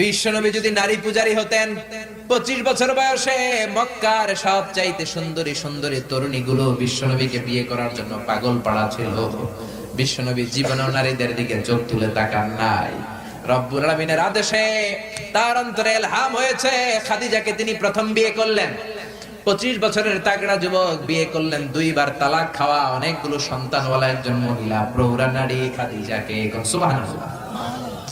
বিশ্বনবী যদি নারী পূজারী হতেন, পঁচিশ বছর বয়সে মক্কার সব চাইতে সুন্দরী সুন্দরী তরুণী গুলো বিশ্বনবীকে বিয়ে করার জন্য পাগল পাড়া ছিল। বিশ্বনবী জীবনেও নারীদের দিকে চোখ তুলে তাকান নাই। রব্বুল আলামিনের আদেশে তার অন্তরে এলহাম হয়েছে, খাদিজাকে তিনি প্রথম বিয়ে করলেন। পঁচিশ বছরের তাগড়া যুবক বিয়ে করলেন, দুইবার তালাক খাওয়া, অনেকগুলো সন্তানওয়ালা, একজন মহিলা প্রৌরা নারী খাদিজাকে। সুবহানাল্লাহ।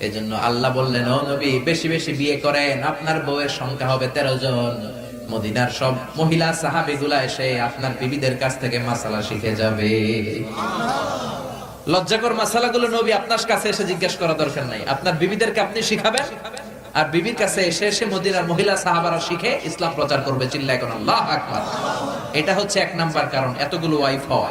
এজন্য আল্লাহ বললেন, ও নবী, বেশি বেশি বিয়ে করেন। আপনার বউয়ের সংখ্যা হবে তেরো জন। মদিনার সব মহিলা সাহাবিগুলা এসে আপনার বিবিদের কাছ থেকে মাসালা শিখে যাবে। লজ্জাকর মাসালাগুলো নবী আপনার কাছে এসে জিজ্ঞেস করা দরকার নাই। আপনার বিবিদেরকে আপনি শিখাবেন। আর বিবির কাছে এসে এসে মদিনার মহিলা সাহাবারা শিখে ইসলাম প্রচার করবে। চিল্লা এখন আল্লাহ আকবার। এটা হচ্ছে এক নাম্বার কারণ। এতগুলো ওয়াইফ হওয়া